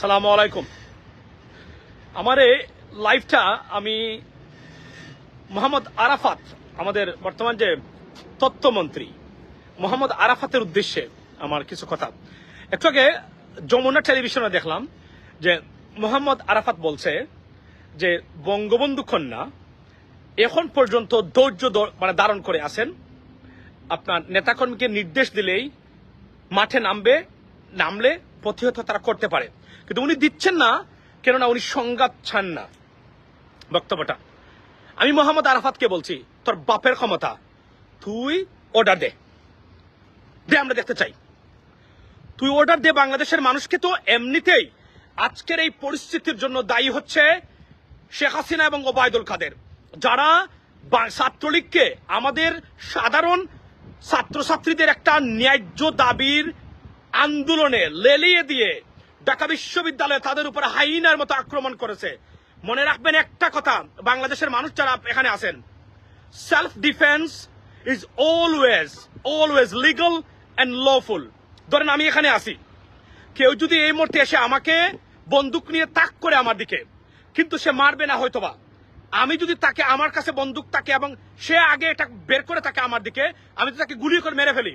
সালাম আলাইকুম। আমার এই লাইফটা আমি মোহাম্মদ আরাফাত, আমাদের বর্তমান যে তত্ত্বমন্ত্রী, মোহাম্মদ আরাফাতের উদ্দেশ্যে আমার কিছু কথা। একটু আগে যমুনা টেলিভিশনে দেখলাম যে মোহাম্মদ আরাফাত বলছে যে, বঙ্গবন্ধু কন্যা এখন পর্যন্ত ধৈর্য মানে ধারণ করে আছেন। আপনার নেতাকর্মীকে নির্দেশ দিলেই মাঠে নামবে, নামলে প্রতিহত তারা করতে পারে। কিন্তু উনি দিচ্ছেন না, কেননা উনি সংঘাত চান না। বক্তব্যটা। আমি মোহাম্মদ আরাফাতকে বলছি, তোর বাপের ক্ষমতা, তুই অর্ডার দে। দে, আমরা দেখতে চাই। তুই অর্ডার দে, বাংলাদেশের মানুষকে তো এমনিতেই আজকের এই পরিস্থিতির জন্য দায়ী হচ্ছে শেখ হাসিনা এবং ওবায়দুল কাদের। যারা ছাত্রলীগকে আমাদের সাধারণ ছাত্রছাত্রীদের একটা ন্যায্য দাবির আন্দোলনে লেলিয়ে দিয়ে ঢাকা বিশ্ববিদ্যালয়ে তাদের উপর হাইনার মতো আক্রমণ করেছে। মনে রাখবেন একটা কথা, বাংলাদেশের মানুষ যারা এখানে আছেন self defence is always always legal and lawful ধরেন আমি এখানে আসি কেউ যদি এই মুহূর্তে এসে আমাকে বন্দুক নিয়ে তাক করে আমার দিকে, কিন্তু সে মারবে না হয়তোবা। আমি যদি তাকে, আমার কাছে বন্দুক থাকে এবং সে আগে এটা বের করে থাকে আমার দিকে, আমি তো তাকে গুলি করে মেরে ফেলি।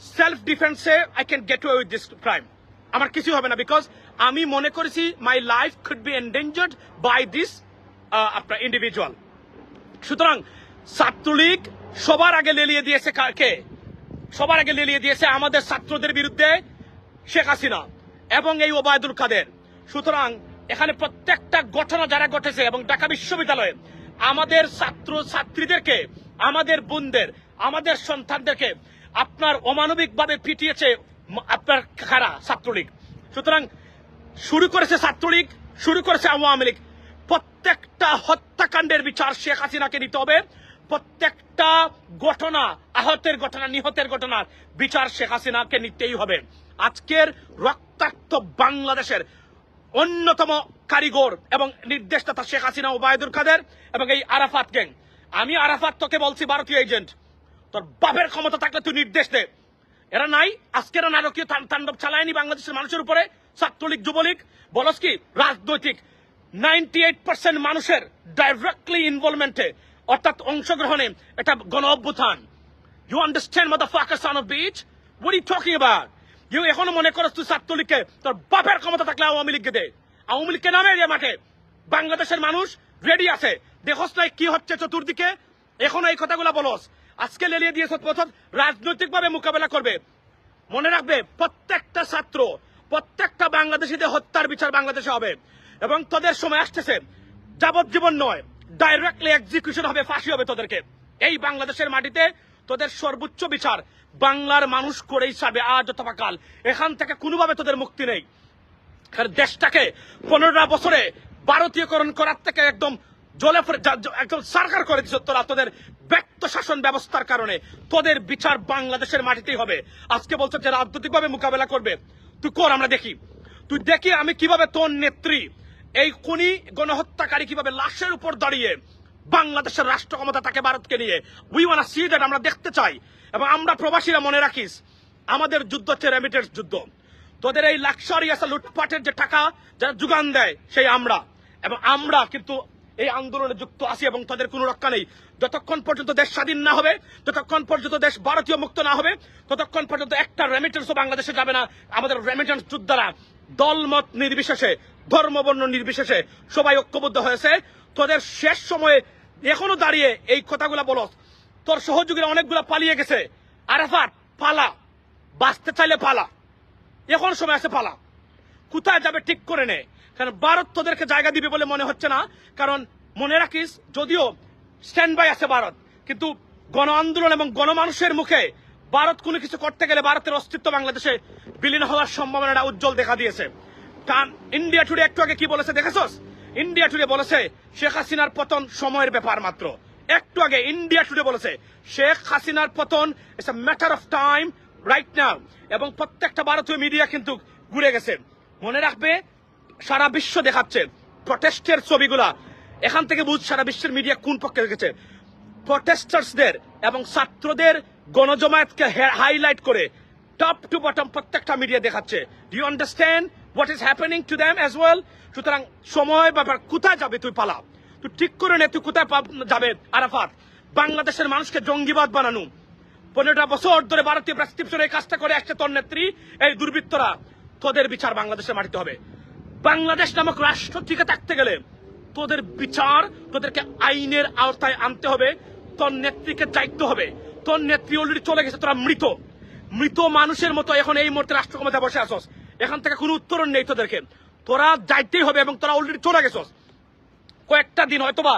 সেলফ ডিফেন্সে I can get with this crime আমার কিছু হবে না বিকজ আমি মনে করেছি my life could be endangered by this আপনার ইন্ডিভিজুয়াল সুতরাং ছাত্রলীগ সবার আগে লেলিয়ে দিয়েছে কাকে? সবার আগে লেলিয়ে দিয়েছে আমাদের ছাত্রদের বিরুদ্ধে শেখ হাসিনা এবং এই ওবায়দুল কাদের। সুতরাং এখানে প্রত্যেকটা ঘটনা যারা ঘটেছে এবং ঢাকা বিশ্ববিদ্যালয়ে আমাদের ছাত্র ছাত্রীদেরকে আমাদের বোনদের, আমাদের সন্তানদেরকে আপনার অমানবিকভাবে পিটিয়েছে আপনার খারা ছাত্রলীগ। সুতরাং শুরু করেছে ছাত্রলীগ, শুরু করেছে আওয়ামী লীগ। প্রত্যেকটা হত্যাকাণ্ডের বিচার শেখ হাসিনাকে নিতে হবে। প্রত্যেকটা ঘটনা, আহতের ঘটনা, নিহতের ঘটনার বিচার শেখ হাসিনাকে নিতেই হবে। আজকের রক্তাক্ত বাংলাদেশের অন্যতম কারিগর এবং নির্দেশদাতা শেখ হাসিনা, ওবায়দুল কাদের এবং এই আরাফাত গ্যাং। আমি আরাফাত তোকে বলছি, ভারতীয় এজেন্ট। তোর বাপের ক্ষমতা থাকলে তুই নির্দেশ দে। এরা নাই, আজকের নারকীয় তাণ্ডব চালায়নি বাংলাদেশের মানুষের উপরে, ছাত্রলীগ, যুবলীগ। বলস কি, রাজনৈতিক। নাইনটি এইট পার্সেন্ট মানুষের ডাইরেক্টলি ইনভলভমেন্টে অর্থাৎ অংশগ্রহণে এটা গণ অভ্যুত্থান। You understand mother fucker of bitch what you talking you এখনও মনে করস তুই ছাত্রলীগকে তোর বাপের ক্ষমতা থাকলে আওয়ামী লীগকে দে। আওয়ামী লীগকে নামে দিয়ে মাঠে। বাংলাদেশের মানুষ রেডি আছে। দেখোস নাই কি হচ্ছে চতুর্দিকে। এখনও এই কথাগুলো বলস। আজকে লেলিয়ে দিয়েছ, প্রথম রাজনৈতিকভাবে মোকাবেলা করবে। মনে রাখবে, প্রত্যেকটা ছাত্র, প্রত্যেকটা বাংলাদেশিদের হত্যার বিচার বাংলাদেশে হবে। এবং তোদের সময় আসতেছে, যাবজ্জীবন নয় ডাইরেক্টলি এক্সিকিউশন হবে, ফাঁসি হবে তোদেরকে। এই বাংলাদেশের মাটিতে তোদের সর্বোচ্চ বিচার বাংলার মানুষ করেই ছাড়বে আজ অথবা কাল। এখান থেকে কোনোভাবে তোদের মুক্তি নেই। দেশটাকে পনেরোটা বছরে ভারতীয়করণ করার থেকে একদম জলে একদম সরকার করে দিচ্ছে তোরা, তোদের ব্যক্ত শাসন ব্যবস্থার কারণে তোদের বিচার বাংলাদেশের মাটিতেই হবে। আজকে বলছো যে রাজনৈতিকভাবে মোকাবেলা করবে। তুই কর, আমরা দেখি। তুই দেখি আমি কীভাবে তোর নেত্রী, এই খুনি গণহত্যাকারী কীভাবে লাশের উপর দাঁড়িয়ে বাংলাদেশের রাষ্ট্র ক্ষমতা তাকে ভারতকে নিয়ে। উই ওয়ান সি দ্যাট আমরা দেখতে চাই। এবং আমরা প্রবাসীরা মনে রাখিস, আমাদের যুদ্ধ হচ্ছে রেমিটেন্স যুদ্ধ। তোদের এই লাক্সারিয়াস লুটপাটের যে টাকা যারা যোগান দেয়, সেই আমরা। এবং আমরা কিন্তু এই আন্দোলনে যুক্ত আছি এবং তাদের কোনো রক্ষা নেই। যতক্ষণ পর্যন্ত দেশ স্বাধীন না হবে যতক্ষণ পর্যন্ত দেশ ভারতীয় মুক্ত না হবে, ততক্ষণ পর্যন্ত একটা রেমিটেন্সও বাংলাদেশে যাবে না। আমাদের রেমিটেন্স যোদ্ধারা দলমত নির্বিশেষে, ধর্মবর্ণ নির্বিশেষে সবাই ঐক্যবদ্ধ হয়েছে। তোদের শেষ সময়ে এখনও দাঁড়িয়ে এই কথাগুলা বলো তোর সহযোগীরা অনেকগুলা পালিয়ে গেছে। আরাফাত, পালা। বাঁচতে চাইলে পালা। এখন সময় আছে পালা। কোথায় যাবে ঠিক করে নে। কারণ ভারত তোদেরকে জায়গা দিবে বলে মনে হচ্ছে না? কারণ মনে রাখিস, যদিও স্ট্যান্ড বাই আছে ভারত, কিন্তু গণ আন্দোলন এবং গণমানুষের মুখে ভারত কোনো কিছু করতে গেলে ভারতের অস্তিত্ব বাংলাদেশে বিলীন হওয়ার সম্ভাবনাটা উজ্জ্বল দেখা দিয়েছে। কারণ ইন্ডিয়া টুডে একটু আগে কি বলেছে দেখেছস? ইন্ডিয়া টুডে বলেছে, শেখ হাসিনার পতন সময়ের ব্যাপার মাত্র। একটু আগে ইন্ডিয়া টুডে বলেছে, শেখ হাসিনার পতন it's a matter of time right now এবং প্রত্যেকটা ভারতীয় মিডিয়া কিন্তু ঘুরে গেছে। মনে রাখবে সারা বিশ্ব দেখাচ্ছে প্রটেস্টের ছবিগুলা। এখান থেকে বুঝ সারা বিশ্বের মিডিয়া কোন পক্ষে রেখেছে। প্রটেস্টার্সদের এবং ছাত্রদের গণজমায়েতকে হাইলাইট করে টপ টু বটম প্রত্যেকটা মিডিয়া দেখাচ্ছে। Do you understand what is happening to them as well সুতরাং সময় ব্যাপার কোথায় যাবে তুই পালা? তুই ঠিক করে নে, তুই কোথায় যাবে আরাফাত? বাংলাদেশের মানুষকে জঙ্গিবাদ বানানো। পনেরোটা বছর ধরে ভারতীয় প্রেসক্রিপশন এই কাজটা করে আসছে তোর নেত্রী, এই দুর্বৃত্তরা। তোদের বিচার বাংলাদেশের মাটিতে হবে। বাংলাদেশ নামক রাষ্ট্র টিকে থাকতে গেলে তোদের বিচার তোদেরকে আইনের আওতায় আনতে হবে, তোর নেত্রীকে দায়িত্ব হবে। তোর নেত্রী অলরেডি চলে গেছে, তোরা মৃত। মৃত মানুষের মতো এখন এই মুহূর্তে রাষ্ট্র ক্ষমতায় বসে আসস এখান থেকে কোনো উত্তরণ নেই তোদেরকে। তোরা যাইতেই হবে এবং তোরা অলরেডি চলে গেছস। কয়েকটা দিন হয়তোবা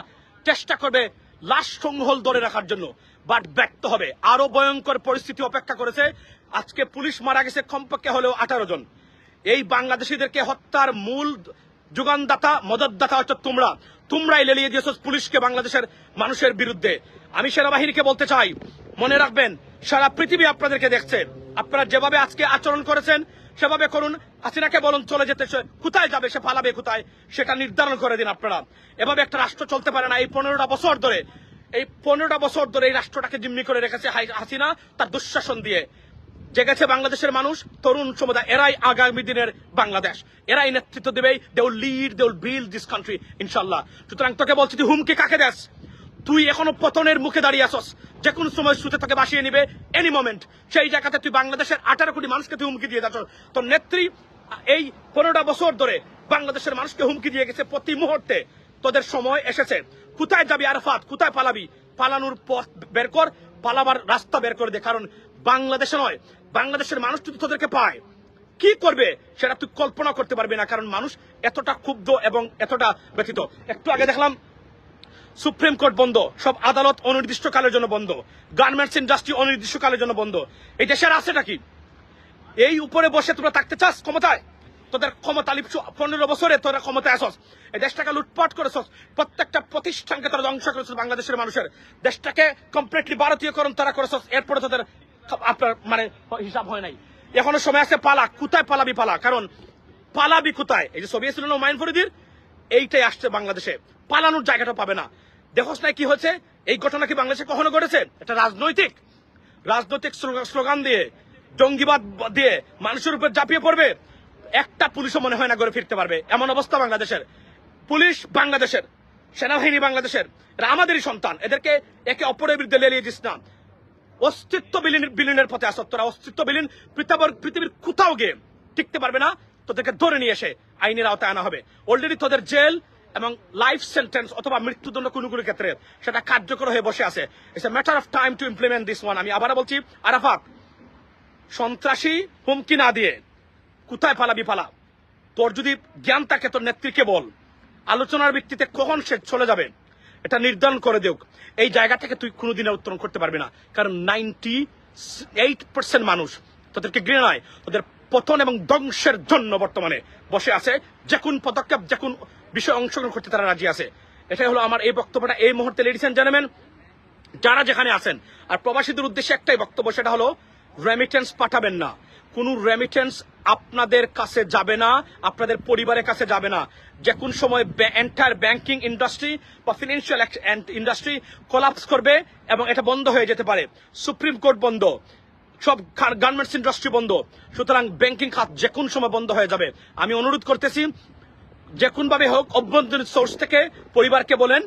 চেষ্টা করবে লাশ সংহল ধরে রাখার জন্য বাট ব্যক্ত হবে। আরও ভয়ঙ্কর পরিস্থিতি অপেক্ষা করেছে। আজকে পুলিশ মারা গেছে কমপক্ষে হলেও আঠারো জন। এই বাংলাদেশিদেরকে হত্যার মূল যোগানদাতা, মদতদাতা হচ্ছে তোমরা। তোমরাই লেলিয়ে দিয়েছ পুলিশকে বাংলাদেশের মানুষের বিরুদ্ধে। আমি সেনাবাহিনীকে বলতে চাই, মনে রাখবেন, সারা পৃথিবী আপনাদেরকে দেখছে। আপনারা যেভাবে আজকে আচরণ করেছেন, সেভাবে করুন। হাসিনাকে বলুন, চলে যেতে কোথায় যাবে, সে পালাবে কোথায়, সেটা নির্ধারণ করে দিন আপনারা। এভাবে একটা রাষ্ট্র চলতে পারে না। এই পনেরোটা বছর ধরে, এই পনেরোটা বছর ধরে এই রাষ্ট্রটাকে জিম্মি করে রেখেছে হাসিনা তার দুঃশাসন দিয়ে। জেগেছে বাংলাদেশের মানুষ, তরুণ সমুদায়, এরাই আগামী দিনের বাংলাদেশ। এরাই নেতৃত্ব দেবে they will lead they will build this country ইনশাল্লাহ সুতরাং তোকে বলছি, তুই হুমকি কাকে দেস? তুই এখনও পতনের মুখে দাঁড়িয়ে আসস যে কোনো সময় সুতে তোকে বাসিয়ে নিবে এনি মোমেন্ট সেই জায়গাতে তুই বাংলাদেশের আঠারো কোটি মানুষকে তুই হুমকি দিয়ে যাচ্ছ। তোর নেত্রী, এই পনেরোটা বছর ধরে বাংলাদেশের মানুষকে হুমকি দিয়ে গেছে প্রতি মুহূর্তে। তোদের সময় এসেছে। কোথায় যাবি আরফাত? কোথায় পালাবি? পালানোর পথ বের কর, পালাবার রাস্তা বের করে দে। কারণ বাংলাদেশে নয় বাংলাদেশের মানুষ যদি তোদেরকে পায়, কি করবে সেটা তুই কল্পনা করতে পারবি না, কারণ মানুষ এতটা ক্ষুব্ধ এবং এতটা ব্যথিত। একটু আগে দেখলাম, সুপ্রিম কোর্ট বন্ধ, সব আদালত অনির্দিষ্টকালের জন্য বন্ধ, গার্মেন্টস ইন্ডাস্ট্রি অনির্দিষ্টকালের জন্য বন্ধ। এই দেশের আছেটা কি? এই উপরে বসে তোমরা থাকতে চাস ক্ষমতায়? তোদের ক্ষমতা লিপসু পনেরো বছরে তোরা ক্ষমতায় আসস। এই দেশটাকে লুটপাট করেছস। প্রত্যেকটা প্রতিষ্ঠানকে তোরা ধ্বংস করেছস বাংলাদেশের মানুষের। দেশটাকে কমপ্লিটলি ভারতীয়করণ তারা করেছস। এরপরে তোদের আপনার মানে হিসাব হয় নাই। এখনও সময় আছে পালা। কোথায় পালাবি পালা? কারণ পালাবি কোথায়? এই যে ছবি ছিল না মাইন ফরিদির? এইটাই আসছে বাংলাদেশে। পালানোর জায়গাটা পাবে না। দেখোস না কি হয়েছে? এই ঘটনা কি বাংলাদেশে কখনো ঘটেছে? এটা রাজনৈতিক। রাজনৈতিক স্লোগান- দিয়ে, জঙ্গিবাদ দিয়ে মানুষের উপর ঝাঁপিয়ে পড়বে। একটা পুলিশও মনে হয় না করে ফিরতে পারবে। এমন অবস্থা বাংলাদেশের। পুলিশ বাংলাদেশের। সেনাবাহিনী বাংলাদেশের। এরা আমাদেরই সন্তান। এদেরকে একে অপরের বিরুদ্ধে লেলিয়ে দিস না। অস্তিত্ব বিলীন বিলীনের পথে আসত তোরা। অস্তিত্ব বিলীন, পৃথিবীর কোথাও গিয়ে টিকতে পারবে না। তোদেরকে ধরে নিয়ে এসে আইনের আওতায় আনা হবে। অলরেডি তোদের জেল এবং লাইফ সেন্টেন্স অথবা মৃত্যুদণ্ড কোনো কোনো ক্ষেত্রে সেটা কার্যকর হয়ে বসে আছে। It's a matter of time to implement this one আমি আবার বলছি, আরাফাত, সন্ত্রাসী হুমকি না দিয়ে কোথায় পালাবি পালা? তোর যদি জ্ঞান থাকে, তোর নেত্রীকে বল। আলোচনার ভিত্তিতে কখন সে চলে যাবে? এটা নির্ধারণ করে দেওক এই জায়গা থেকে তুই কোনোদিনের উত্তরণ করতে পারবি না। কারণ নাইনটি এইট পার্সেন্ট মানুষ তোদেরকে ঘৃণায় তাদের পতন এবং ধ্বংসের জন্য বর্তমানে বসে আছে। যে কোন পদক্ষেপ, যে কোন বিষয়ে অংশগ্রহণ করতে তারা রাজি আছে। এটাই হলো আমার এই বক্তব্যটা এই মুহূর্তে লেডিস এন্ড জেন্টলম্যান যারা যেখানে আছেন। আর প্রবাসীদের উদ্দেশ্যে একটাই বক্তব্য, সেটা হলো রেমিটেন্স পাঠাবেন না। কোন রেমিটেন্স আপনাদের কাছে যাবে না, আপনাদের পরিবারের কাছে যাবে না। যে কোন সময় এন্টায়ার ব্যাংকিং ইন্ডাস্ট্রি বা ফিনান্সিয়াল ইন্ডাস্ট্রি কোলাপস করবে এবং এটা বন্ধ হয়ে যেতে পারে। সুপ্রিম কোর্ট বন্ধ। সব গার্মেন্টস ইন্ডাস্ট্রি বন্ধ। সুতরাং ব্যাংকিং খাত যে কোন সময় বন্ধ হয়ে যাবে। আমি অনুরোধ করতেছি, যে কোনভাবে হোক, অভ্যন্তরীণ সোর্স থেকে পরিবারকে বলেন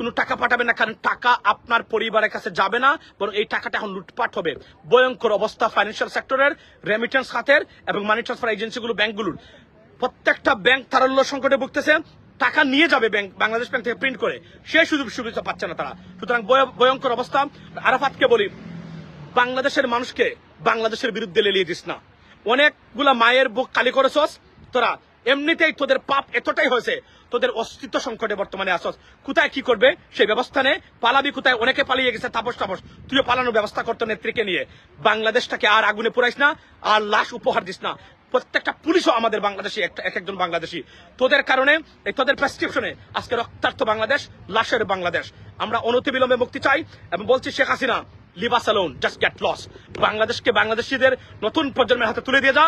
কোনো টাকা পাঠাবেন না, কারণ টাকা আপনার পরিবারের কাছে যাবে না, বরং এই টাকাটা এখন লুটপাট হবে। ভয়ঙ্কর অবস্থা ফাইন্যান্সিয়াল সেক্টরের রেমিটেন্স খাতের এবং মানি ট্রান্সফার এজেন্সিগুলো ব্যাংকগুলোর প্রত্যেকটা ব্যাংক তারল্য সংকটে ভুগতেছে, টাকা নিয়ে যাবে ব্যাংক বাংলাদেশ ব্যাংক থেকে প্রিন্ট করে। সেই সুযোগ সুবিধা পাচ্ছে না তারা। সুতরাং ভয়ঙ্কর অবস্থা। আরাফাতকে বলি, বাংলাদেশের মানুষকে বাংলাদেশের বিরুদ্ধে লেলিয়ে দিস না। অনেকগুলা মায়ের বুক খালি করেছস তোরা, এমনিতেই তোদের পাপ এতটাই হয়েছে। তোদের অস্তিত্ব সংকটে বর্তমানে আসস। কোথায় কি করবে? সেই ব্যবস্থা নে। পালাবি কোথায়? অনেকে পালিয়ে গেছে, তাপস তাপস তুইও পালানোর ব্যবস্থা করতো নেত্রীকে নিয়ে। বাংলাদেশটাকে আর আগুনে পুরাইস না, আর লাশ উপহার দিস না। প্রত্যেকটা পুলিশও আমাদের বাংলাদেশি, এক একজন বাংলাদেশি। তোদের কারণে, এই তোদের প্রেসক্রিপশনে আজকে রক্তার্থ বাংলাদেশ, লাশের বাংলাদেশ। আমরা অনতিবিলম্বে মুক্তি চাই এবং বলছি Sheikh Hasina leave alone just get lost বাংলাদেশকে বাংলাদেশিদের নতুন প্রজন্মের হাতে তুলে দিয়ে যা,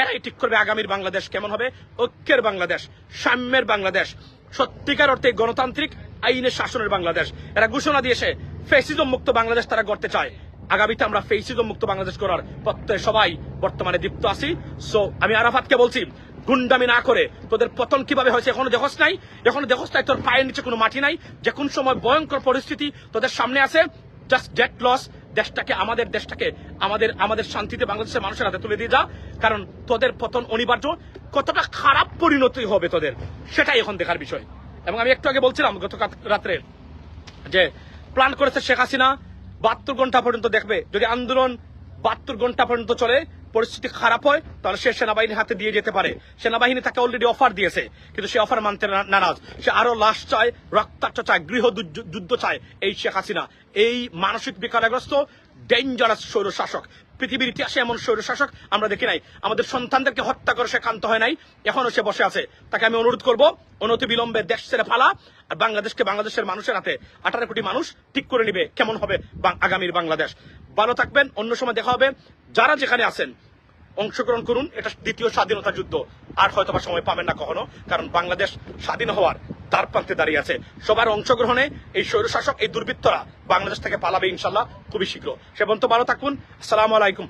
এরাই ঠিক করবে আগামীর বাংলাদেশ। কেমন হবে? ঐক্যের বাংলাদেশ, সাম্যের বাংলাদেশ। সত্যিকার অর্থে গণতান্ত্রিক আইনের শাসনের বাংলাদেশ। এরা ঘোষণা দিয়েছে ফেসিজম মুক্ত বাংলাদেশ তারা গড়তে চায়। আগামীতে আমরা ফেসিজম মুক্ত বাংলাদেশ করার প্রত্যয় সবাই বর্তমানে দীপ্ত আছি। সো আমি আরাফাতকে বলছি, গুন্ডামি না করে তোদের পতন কীভাবে হয়েছে এখনও দেখোস নাই? এখনও দেখোস নাই তোর পায়ের নিচে কোনো মাটি নাই? যে কোন সময় ভয়ঙ্কর পরিস্থিতি তোদের সামনে আছে জাস্ট ডেট লস দেশটাকে, আমাদের দেশটাকে, আমাদের আমাদের শান্তিতে বাংলাদেশের মানুষের হাতে তুলে দিয়ে যা। কারণ তোদের পতন অনিবার্য, কতটা খারাপ পরিণতি হবে তোদের, সেটাই এখন দেখার বিষয়। এবং আমি একটু আগে বলছিলাম গত রাত্রে যে প্ল্যান করেছে শেখ হাসিনা, বাহাত্তর ঘণ্টা পর্যন্ত দেখবে। যদি আন্দোলন বাহাত্তর ঘণ্টা পর্যন্ত চলে পরিস্থিতি খারাপ হয়, তাহলে সে সেনাবাহিনীর হাতে দিয়ে যেতে পারে। সেনাবাহিনী তাকে অলরেডি অফার দিয়েছে, কিন্তু সে অফার মানতে নারাজ। সে আরও লাশ চায়, রক্তাক্ত চায়, গৃহ যুদ্ধ- চায় এই শেখ হাসিনা। এই মানসিক বিকারগ্রস্ত ডেঞ্জারাস স্বৈর শাসক পৃথিবীর ইতিহাসে এমন স্বৈর শাসক আমরা দেখি নাই। আমাদের সন্তানদেরকে হত্যা করে সে ক্ষান্ত হয় নাই, এখনও সে বসে আছে। তাকে আমি অনুরোধ করব, অনতি বিলম্বে দেশ ছেড়ে ফালা আর বাংলাদেশকে বাংলাদেশের মানুষের হাতে আঠারো কোটি মানুষ ঠিক করে নিবে, কেমন হবে আগামীর বাংলাদেশ। ভালো থাকবেন, অন্য সময় দেখা হবে। যারা যেখানে আছেন অংশগ্রহণ করুন, এটা দ্বিতীয় স্বাধীনতা যুদ্ধ। আর হয়তো বা সময় পাবেন না কখনো, কারণ বাংলাদেশ স্বাধীন হওয়ার তার প্রান্তে দাঁড়িয়ে আছে। সবার অংশগ্রহণে এই স্বৈরশাসক, এই দুর্বৃত্তরা বাংলাদেশ থেকে পালাবে ইনশাল্লাহ খুবই শীঘ্র। সেবন্ত ভালো থাকুন। আসসালামু আলাইকুম।